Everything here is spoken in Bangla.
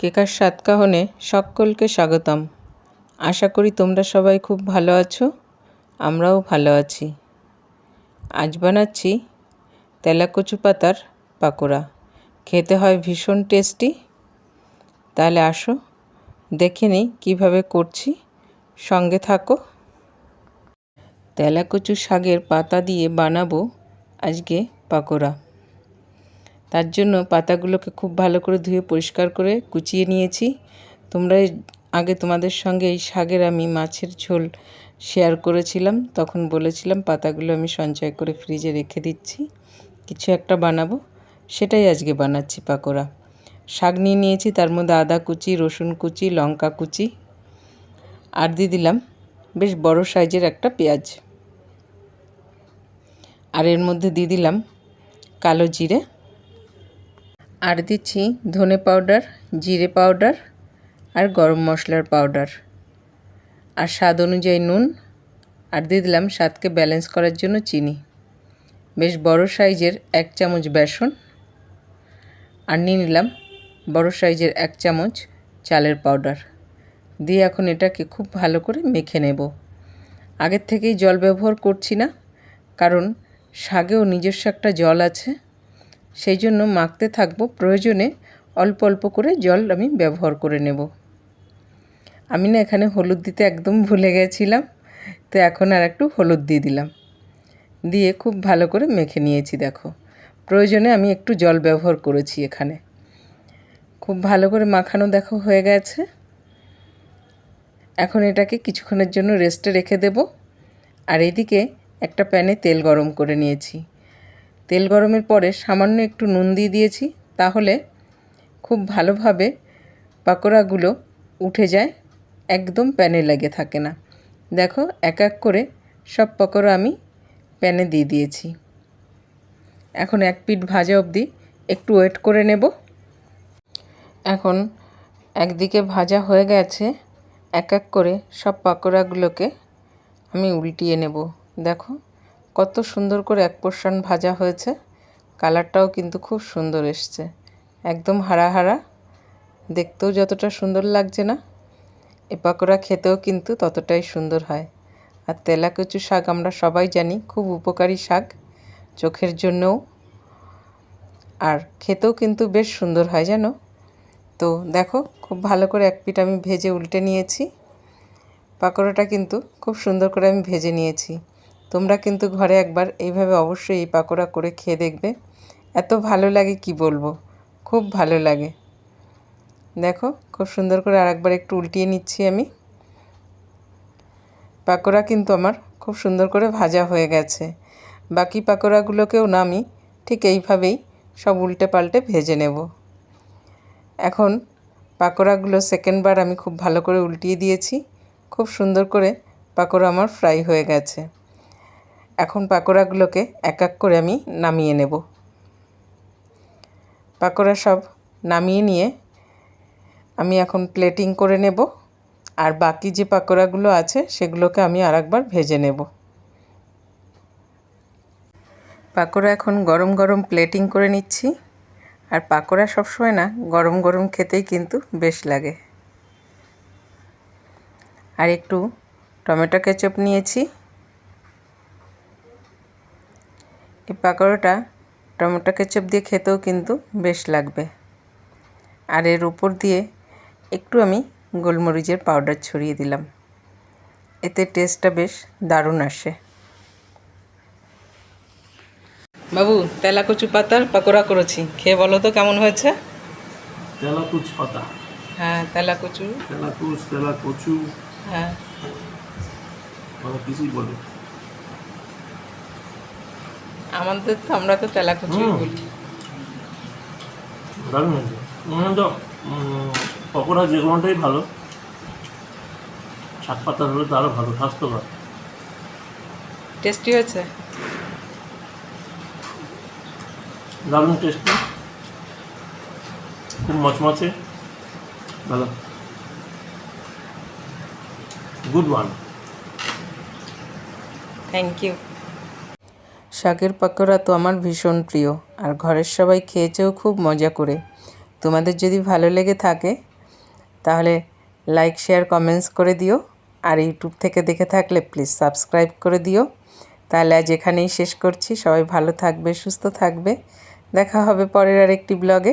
কেকার সাতকাহনে সকলকে স্বাগতম। আশা করি তোমরা সবাই খুব ভালো আছো, আমরাও ভালো আছি। আজ বানাচ্ছি তেলাকচু পাতার পাকোড়া। খেতে হয় ভীষণ টেস্টি। তাহলে আসো, দেখে নিই কীভাবে করছি। সঙ্গে থাকো। তেলাকচু শাকের পাতা দিয়ে বানাবো আজকে পাকোড়া। তার জন্য পাতাগুলোকে খুব ভালো করে ধুয়ে পরিষ্কার করে কুচিয়ে নিয়েছি। তোমরা আগে তোমাদের সঙ্গে এই শাকের আমি মাছের ঝোল শেয়ার করেছিলাম। তখন বলেছিলাম পাতাগুলো আমি সঞ্চয় করে ফ্রিজে রেখে দিচ্ছি। কিছু একটা বানাবো। সেটাই আজকে বানাচ্ছি পাকোড়া। শাক নিয়ে নিয়েছি, তার মধ্যে আদা কুচি, রসুন কুচি, লঙ্কা কুচি আর দিয়ে দিলাম বেশ বড় সাইজের একটা পেঁয়াজ। আর এর মধ্যে দিয়ে দিলাম কালো জিরে। আর দিচ্ছি ধনে পাউডার, জিরে পাউডার আর গরম মশলার পাউডার। আর স্বাদ অনুযায়ী নুন আর দিয়ে দিলাম স্বাদকে ব্যালেন্স করার জন্য চিনি। বেশ বড় সাইজের এক চামচ বেসন আর নিয়ে নিলাম বড় সাইজের এক চামচ চালের পাউডার। দিয়ে এখন এটাকে খুব ভালো করে মেখে নেব। আগের থেকেই জল ব্যবহার করছি না, কারণ শাকেও নিজস্ব একটা জল আছে। সেই জন্য মাখতে থাকব প্রয়োজনে অল্প অল্প করে জল আমি ব্যবহার করে নেব। আমি না এখানে হলুদ দিতে একদম ভুলে গেছিলাম, তো এখন আর একটু হলুদ দিয়ে দিলাম। দিয়ে খুব ভালো করে মেখে নিয়েছি, দেখো। প্রয়োজনে আমি একটু জল ব্যবহার করেছি এখানে। খুব ভালো করে মাখানো, দেখো, হয়ে গেছে। এখন এটাকে কিছুক্ষণের জন্য রেস্টে রেখে দেব। আর এদিকে একটা প্যানে তেল গরম করে নিয়েছি। তেল গরমের পরে সামান্য একটু নুন দিয়ে দিয়েছি, তাহলে খুব ভালোভাবে পাকোড়াগুলো উঠে যায়, একদম প্যানে লেগে থাকে না। দেখো, এক এক করে সব পকোড়া আমি প্যানে দিয়ে দিয়েছি। এখন এক পিঠ ভাজা অবধি একটু ওয়েট করে নেব। এখন একদিকে ভাজা হয়ে গেছে, এক এক করে সব পাকোড়াগুলোকে আমি উল্টিয়ে নেব। দেখো কত সুন্দর করে এক পোর্শন ভাজা হয়েছে। কালারটাও কিন্তু খুব সুন্দর এসছে। একদম হারা হারা। দেখতেও যতটা সুন্দর লাগছে না। এ পাকোড়া খেতেও কিন্তু ততটাই সুন্দর হয়। আর তেলাকুচু শাক আমরা সবাই জানি, খুব উপকারী শাক। চোখের জন্যও। আর খেতেও কিন্তু বেশ সুন্দর হয়, জানো? তো দেখো, খুব ভালো করে এক পিঠ আমি ভেজে উল্টে নিয়েছি। পাকোড়াটা কিন্তু খুব সুন্দর করে আমি ভেজে নিয়েছি। তোমরা কিন্তু ঘরে একবার এইভাবে অবশ্যই এই পাকোড়া করে খেয়ে দেখবে। এত ভালো লাগে কি বলব? খুব ভালো লাগে। দেখো, খুব সুন্দর করে আরেকবার একটু উল্টিয়ে নিচ্ছি আমি। পাকোড়া কিন্তু আমার খুব সুন্দর করে ভাজা হয়ে গেছে। বাকি পাকোড়াগুলোকেও না আমি ঠিক এইভাবেই সব উল্টে পাল্টে ভেজে নেব। এখন পাকোড়াগুলো সেকেন্ডবার আমি খুব ভালো করে উল্টিয়ে দিয়েছি। খুব সুন্দর করে পাকোড়া আমার ফ্রাই হয়ে গেছে। এখন পাকোড়াগুলোকে এক এক করে আমি নামিয়ে নেব। পাকোড়া সব নামিয়ে নিয়ে আমি এখন প্লেটিং করে নেব আর বাকি যে পাকোড়াগুলো আছে সেগুলোকে আমি আরেকবার ভেজে নেব। পাকোড়া এখন গরম গরম প্লেটিং করে নিচ্ছি আর পাকোড়া সবসময় না গরম গরম খেতেই কিন্তু বেশ লাগে। আর একটু টমেটো কেচাপ নিয়েছি এই পাকোড়াটা টমেটো কেচাপ দিয়ে খেতেও কিন্তু বেশ লাগবে। আর এর উপর দিয়ে একটু আমি গোলমরিচের পাউডার ছড়িয়ে দিলাম। এতে টেস্টটা বেশ দারুণ আসে। বাবু তেলাকচু পাতার পাকোড়া করেছি। খেয়ে বলো তো কেমন হয়েছে? তেলা তেলাকুচ পাতা। হ্যাঁ তেলাকচু। তেলাকুচ তেলাকচু। হ্যাঁ। মানে কিছুই বলে আমাদের তো আমরা তো তেলাকচু হুম। বলি দারুণ হয়েছে। মনে তো পকোড়া যে কোনোটাই ভালো শাক পাতা হলে তো আরও ভালো স্বাস্থ্যকর। টেস্টি হয়েছে? দারুণ টেস্টি খুব মচমচে। ভালো। গুড ওয়ান থ্যাংক ইউ শাকের পাকোড়া তো আমার ভীষণ প্রিয়, আর ঘরের সবাই খেয়েছেও খুব মজা করে। তোমাদের যদি ভালো লেগে থাকে, তাহলে লাইক শেয়ার কমেন্টস করে দিও, আর ইউটিউব থেকে দেখে থাকলে প্লিজ সাবস্ক্রাইব করে দিও। তাহলে আজ এখানেই শেষ করছি। সবাই ভালো থাকবে, সুস্থ থাকবে। দেখা হবে পরের আর একটি ব্লগে